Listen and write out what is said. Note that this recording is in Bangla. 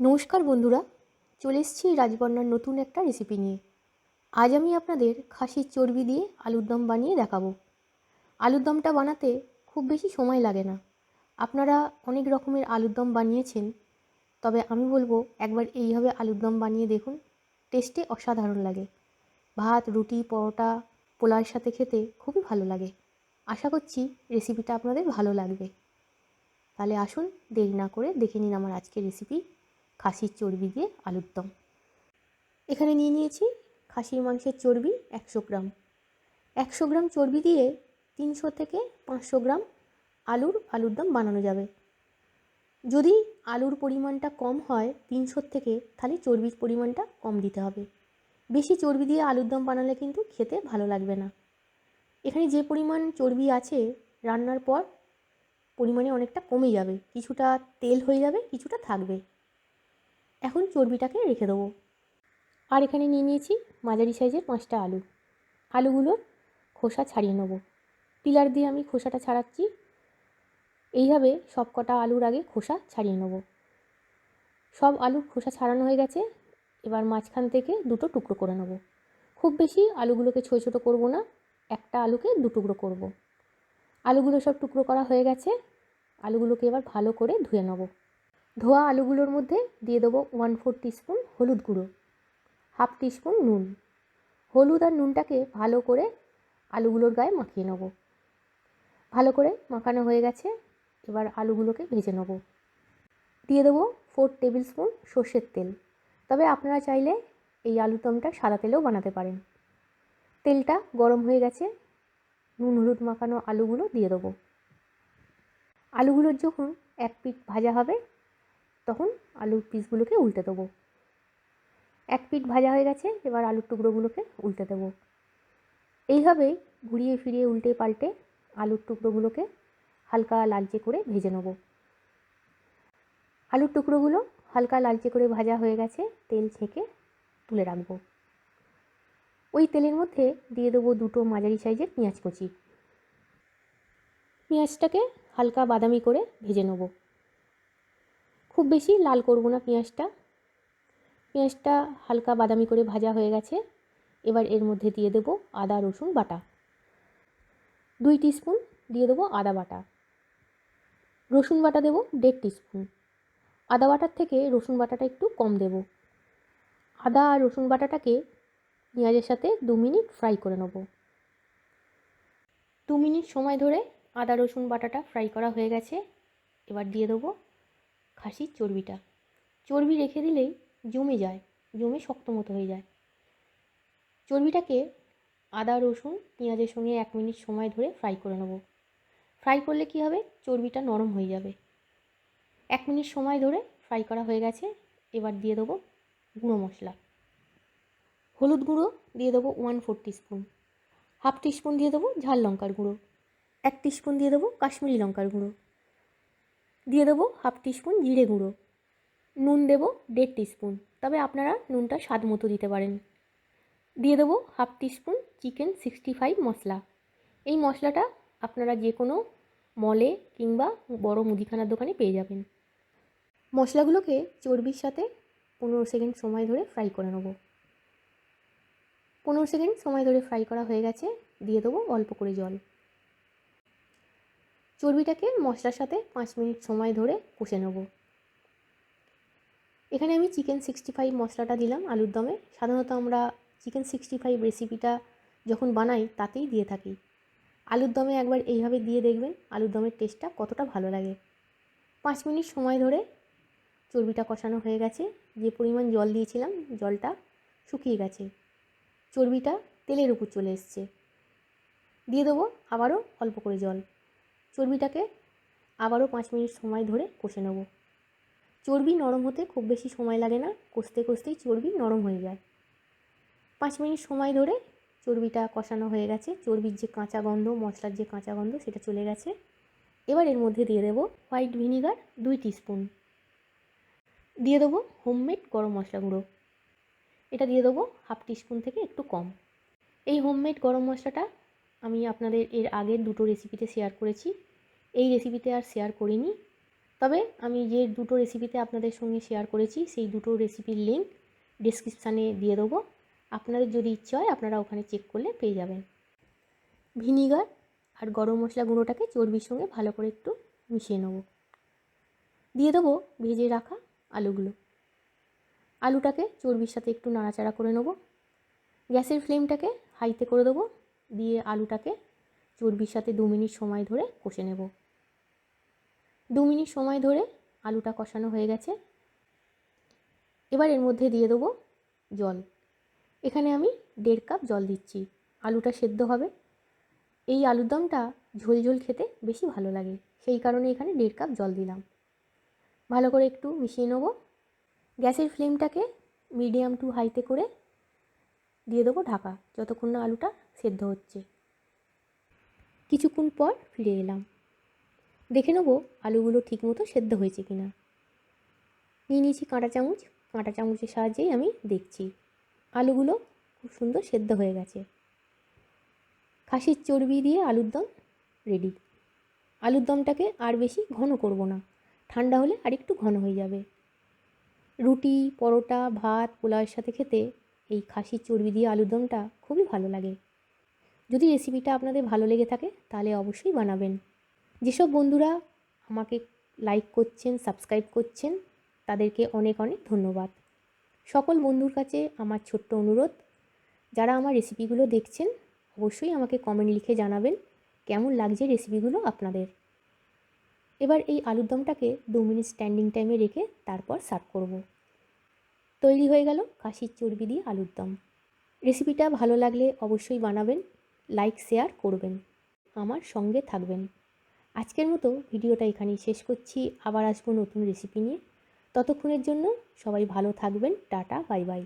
নমস্কার বন্ধুরা, চলে এসেছি রাজবন্যার নতুন একটা রেসিপি নিয়ে। আজ আমি আপনাদের খাসির চর্বি দিয়ে আলুর দম বানিয়ে দেখাবো। আলুর দমটা বানাতে খুব বেশি সময় লাগে না। আপনারা অনেক রকমের আলুর দম বানিয়েছেন, তবে আমি বলব একবার এইভাবে আলুর দম বানিয়ে দেখুন, টেস্টে অসাধারণ লাগে। ভাত, রুটি, পরোটা পোলার সাথে খেতে খুবই ভালো লাগে। আশা করছি রেসিপিটা আপনাদের ভালো লাগবে। তাহলে আসুন, দেরি না করে দেখে নিন আমার আজকের রেসিপি খাসির চর্বি দিয়ে আলুর দম। এখানে নিয়ে নিয়েছি খাসির মাংসের চর্বি একশো গ্রাম। একশো গ্রাম চর্বি দিয়ে তিনশো থেকে পাঁচশো গ্রাম আলুর আলুর দম বানানো যাবে। যদি আলুর পরিমাণটা কম হয় তিনশোর থেকে তাহলে চর্বির পরিমাণটা কম দিতে হবে। বেশি চর্বি দিয়ে আলুর দম বানালে কিন্তু খেতে ভালো লাগবে না। এখানে যে পরিমাণ চর্বি আছে রান্নার পর পরিমাণে অনেকটা কমে যাবে। কিছুটা তেল হয়ে যাবে, কিছুটা থাকবে। এখন চর্বিটাকে রেখে দেবো। আর এখানে নিয়ে নিয়েছি মাঝারি সাইজের পাঁচটা আলু। আলুগুলোর খোসা ছাড়িয়ে নেব। পিলার দিয়ে আমি খোসাটা ছাড়াচ্ছি। এইভাবে সব কটা আলুর আগে খোসা ছাড়িয়ে নেব। সব আলুর খোসা ছাড়ানো হয়ে গেছে। এবার মাঝখান থেকে দুটো টুকরো করে নেব। খুব বেশি আলুগুলোকে ছোটো ছোটো করব না। একটা আলুকে দু টুকরো করব। আলুগুলো সব টুকরো করা হয়ে গেছে। আলুগুলোকে এবার ভালো করে ধুয়ে নেব। ধোয়া আলুগুলোর মধ্যে দিয়ে দেবো ওয়ান ফোর টিস্পুন হলুদ গুঁড়ো হাফ টিস্পুন নুন। হলুদ আর নুনটাকে ভালো করে আলুগুলোর গায়ে মাখিয়ে নেব। ভালো করে মাখানো হয়ে গেছে, এবার আলুগুলোকে ভেজে নেব। দিয়ে দেবো ফোর টেবিল স্পুন সর্ষের তেল। তবে আপনারা চাইলে এই আলু দমটা সাদা তেলেও বানাতে পারেন। তেলটা গরম হয়ে গেছে, নুন হলুদ মাখানো আলুগুলো দিয়ে দেবো। আলুগুলোর যখন এক পিঠ ভাজা হবে তখন আলুর পিসগুলোকে উল্টে দেবো। এক পিঠ ভাজা হয়ে গেছে, এবার আলুর টুকরোগুলোকে উল্টে দেবো। এইভাবেই ঘুরিয়ে ফিরিয়ে উল্টে পাল্টে আলুর টুকরোগুলোকে হালকা লালচে করে ভেজে নেব। আলুর টুকরোগুলো হালকা লালচে করে ভাজা হয়ে গেছে, তেল ছেঁকে তুলে রাখব। ওই তেলের মধ্যে দিয়ে দেবো দুটো মাঝারি সাইজের পেঁয়াজ কুচি। পেঁয়াজটাকে হালকা বাদামি করে ভেজে নেব। খুব বেশি লাল করব না পেঁয়াজটা। পেঁয়াজটা হালকা বাদামি করে ভাজা হয়ে গেছে। এবার এর মধ্যে দিয়ে দেবো আদা, রসুন বাটা। দুই টিস্পুন দিয়ে দেবো আদা বাটা। রসুন বাটা দেবো দেড় টিস্পুন। আদা বাটার থেকে রসুন বাটাটা একটু কম দেব। আদা আর রসুন বাটাটাকে পেঁয়াজের সাথে দু মিনিট ফ্রাই করে নেব। দু মিনিট সময় ধরে আদা, রসুন বাটাটা ফ্রাই করা হয়ে গেছে। এবার দিয়ে দেবো খাসির চর্বিটা। চর্বি রেখে দিলেই জমে যায়, জমে শক্ত মতো হয়ে যায়। চর্বিটাকে আদা, রসুন, পেঁয়াজের সঙ্গে এক মিনিট সময় ধরে ফ্রাই করে নেব। ফ্রাই করলে কি হবে? চর্বিটা নরম হয়ে যাবে। এক মিনিট সময় ধরে ফ্রাই করা হয়ে গেছে। এবার দিয়ে দেবো গুঁড়ো মশলা। হলুদ গুঁড়ো দিয়ে দেবো one four teaspoon. Half teaspoon দিয়ে দেবো ঝাল লঙ্কার গুঁড়ো। এক টিস্পুন দিয়ে দেবো কাশ্মীরি লঙ্কার গুঁড়ো। দিয়ে দেবো হাফ টিস্পুন জিরে গুঁড়ো। নুন দেবো দেড় টিস্পুন। তবে আপনারা নুনটা স্বাদ মতো দিতে পারেন। দিয়ে দেবো half teaspoon chicken sixty five মশলা। এই মশলাটা আপনারা যে কোনো মলে কিংবা বড় মুদিখানার দোকানে পেয়ে যাবেন। মশলাগুলোকে চর্বির সাথে পনেরো সেকেন্ড সময় ধরে ফ্রাই করে নেব। পনেরো সেকেন্ড সময় ধরে ফ্রাই করা হয়ে গেছে। দিয়ে দেবো অল্প করে জল। চর্বিটাকে মশলার সাথে পাঁচ মিনিট সময় ধরে কষে নেব। এখানে আমি চিকেন সিক্সটি ফাইভ মশলাটা দিলাম আলুর দমে। সাধারণত আমরা চিকেন সিক্সটি ফাইভ রেসিপিটা যখন বানাই, তাতেই দিয়ে থাকি। আলুর দমে একবার এইভাবে দিয়ে দেখবেন আলুর দমের টেস্টটা কতটা ভালো লাগে। পাঁচ মিনিট সময় ধরে চর্বিটা কষানো হয়ে গেছে। যে পরিমাণ জল দিয়েছিলাম, জলটা শুকিয়ে গেছে। চর্বিটা তেলের উপর চলে এসছে। দিয়ে দেবো আবারও অল্প করে জল। চর্বিটাকে আবারও পাঁচ মিনিট সময় ধরে কষে নেব। চর্বি নরম হতে খুব বেশি সময় লাগে না, কষতে কষতেই চর্বি নরম হয়ে যায়। পাঁচ মিনিট সময় ধরে চর্বিটা কষানো হয়ে গেছে। চর্বির যে কাঁচা গন্ধ, মশলার যে কাঁচা গন্ধ, সেটা চলে গেছে। এবার এর মধ্যে দিয়ে দেবো হোয়াইট ভিনিগার দুই টিস্পুন। দিয়ে দেবো হোমমেড গরম মশলা গুঁড়ো। এটা দিয়ে দেবো হাফ টিস্পুন থেকে একটু কম। এই হোমমেড গরম মশলাটা আমি আপনাদের এর আগের দুটো রেসিপিতে শেয়ার করেছি। এই রেসিপিতে আর শেয়ার করিনি। তবে আমি যে দুটো রেসিপিতে আপনাদের সঙ্গে শেয়ার করেছি, সেই দুটো রেসিপির লিঙ্ক ডিসক্রিপশানে দিয়ে দেবো। আপনাদের যদি ইচ্ছে হয়, আপনারা ওখানে চেক করলে পেয়ে যাবেন। ভিনিগার আর গরম মশলা গুঁড়োটাকে চর্বির সঙ্গে ভালো করে একটু মিশিয়ে নেব। দিয়ে দেবো ভেজে রাখা আলুগুলো। আলুটাকে চর্বির সাথে একটু নাড়াচাড়া করে নেব। গ্যাসের ফ্লেমটাকে হাইতে করে দেবো। দিয়ে আলুটাকে চর্বির সাথে দু মিনিট সময় ধরে কষে নেব। দু মিনিট সময় ধরে আলুটা কষানো হয়ে গেছে। এবার এর মধ্যে দিয়ে দেবো জল। এখানে আমি দেড় কাপ জল দিচ্ছি। আলুটা সেদ্ধ হবে। এই আলুর দমটা ঝোল ঝোল খেতে বেশি ভালো লাগে। সেই কারণে এখানে দেড় কাপ জল দিলাম। ভালো করে একটু মিশিয়ে নেব। গ্যাসের ফ্লেমটাকে মিডিয়াম টু হাইতে করে দিয়ে দেবো ঢাকা। যতক্ষণ না আলুটা সেদ্ধ হচ্ছে। কিছুক্ষণ পর ফিরে এলাম। দেখে নেব আলুগুলো ঠিকমতো সেদ্ধ হয়েছে কি না নিয়ে নিয়েছি কাঁটা চামচ। কাঁটা চামচের সাহায্যেই আমি দেখছি আলুগুলো খুব সুন্দর সেদ্ধ হয়ে গেছে। খাসির চর্বি দিয়ে আলুর দম রেডি আলুর দমটাকে আর বেশি ঘন করব না। ঠান্ডা হলে আর একটু ঘন হয়ে যাবে। রুটি, পরোটা, ভাত, পোলাওয়ের সাথে খেতে এই খাসির চর্বি দিয়ে আলুর দমটা খুবই ভালো লাগে। যদি রেসিপিটা আপনাদের ভালো লেগে থাকে, তাহলে অবশ্যই বানাবেন। যেসব বন্ধুরা আমাকে লাইক করছেন সাবস্ক্রাইব করছেন, তাদেরকে অনেক অনেক ধন্যবাদ। সকল বন্ধুর কাছে আমার ছোট্ট অনুরোধ, যারা আমার রেসিপিগুলো দেখছেন, অবশ্যই আমাকে কমেন্ট লিখে জানাবেন, কেমন লাগছে রেসিপিগুলো আপনাদের। এবার এই আলুর দমটাকে দু মিনিট স্ট্যান্ডিং টাইমে রেখে তারপর সার্ভ করব। তৈরি হয়ে গেল কাশির চর্বি দিয়ে আলুর দম। রেসিপিটা ভালো লাগলে অবশ্যই বানাবেন লাইক, শেয়ার করবেন, আমার সঙ্গে থাকবেন। আজকের মতো ভিডিওটা এখানেই শেষ করছি। আবার আসব নতুন রেসিপি নিয়ে। ততক্ষণের জন্য সবাই ভালো থাকবেন। Tata, bye bye.